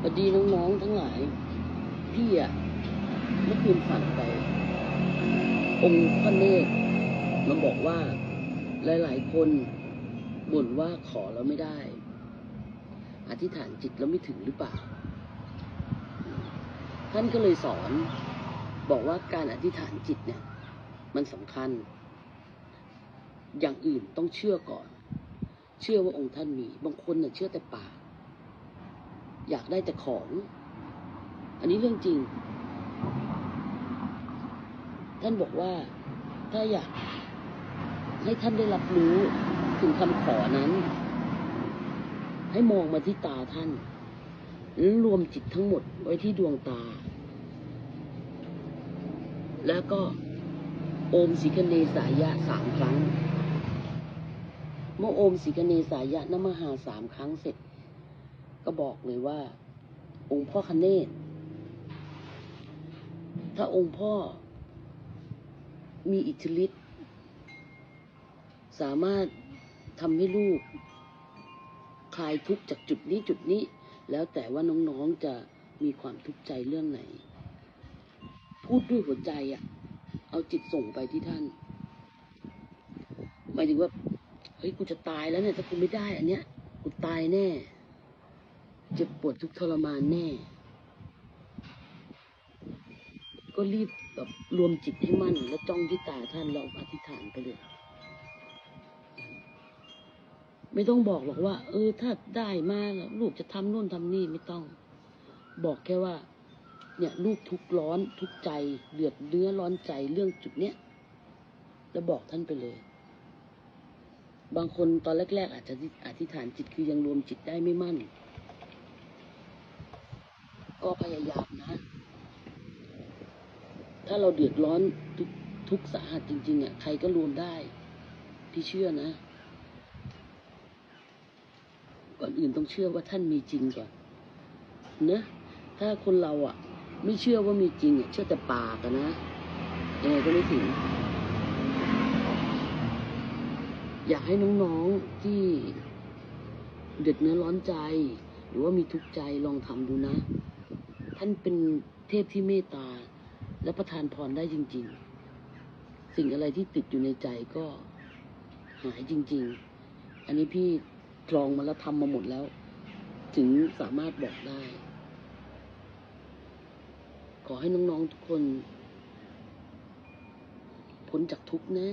สวัสดีน้องๆทั้งหลาย พี่อะเมื่อคืนฝันไป องค์พระเนตรมันบอกว่า หลายๆ คนบ่นว่าขอแล้วไม่ได้ อธิษฐานจิตแล้วไม่ถึงหรือเปล่า ท่านก็เลยสอนบอกว่าการอธิษฐานจิตเนี่ย มันสำคัญ อย่างอื่นต้องเชื่อก่อน เชื่อว่าองค์ท่านมี บางคนเนี่ยเชื่อแต่ปาก อยากได้แต่ของ อันนี้เรื่องจริง ท่านบอกว่าถ้าอยากให้ท่านได้รับรู้ถึงคำขอนั้น ให้มองมาที่ตาท่านแล้วรวมจิตทั้งหมดไว้ที่ดวงตา แล้วก็โอมสิกเนสายะสามครั้ง เมื่อโอมสิกเนสายะนมหาสามครั้งเสร็จ ก็บอกเลยว่า องค์พ่อคเนศถ้าองค์พ่อมีอิทธิฤทธิ์สามารถทำให้ลูก คลายทุกข์จากจุดนี้จุดนี้ แล้วแต่ว่าน้องๆจะมีความทุกข์ใจเรื่องไหน พูดด้วยหัวใจอะเอาจิตส่งไปที่ท่านหมายถึงว่าเฮ้ยกูจะตายแล้วเนี่ยถ้ากูไม่ได้อันเนี้ยกูตายแน่ เจ็บปวดทุกข์ทรมานแน่ ก็รีบแบบรวมจิตให้มั่น แล้วจ้องที่ตาท่านเราอธิษฐานไปเลย ไม่ต้องบอกหรอกว่า เออ ถ้าได้มาแล้วลูกจะทำนู่นทำนี่ไม่ต้อง บอกแค่ว่า เนี่ย ลูกทุกข์ร้อนทุกใจเดือดเนื้อร้อนใจเรื่องจุดเนี้ยแล้วบอกท่านไปเลยบางคนตอนแรก ๆ อาจจะอธิษฐานจิตคือยังรวมจิตได้ไม่มั่น ก็พยายามนะ ถ้าเราเดือดร้อนทุกทุกสาหัสจริง ๆอะใครก็รวมได้ พี่เชื่อนะ ก่อนอื่นต้องเชื่อว่าท่านมีจริงก่อนนะถ้าคนเราอะ ไม่เชื่อว่ามีจริงอะเชื่อแต่ปากอะนะยังไงก็ไม่ถึง อยากให้น้องๆที่เดือดเนื้อร้อนใจ หรือว่ามีทุกข์ใจลองทำดูนะ ท่านเป็นเทพที่เมตตา และประทานพรได้จริง ๆ สิ่งอะไรที่ติดอยู่ในใจก็หายจริง ๆ อันนี้พี่ลองมาแล้วทำมาหมดแล้ว ถึงสามารถบอกได้ ขอให้น้อง ๆ ทุกคน พ้นจากทุกข์นะ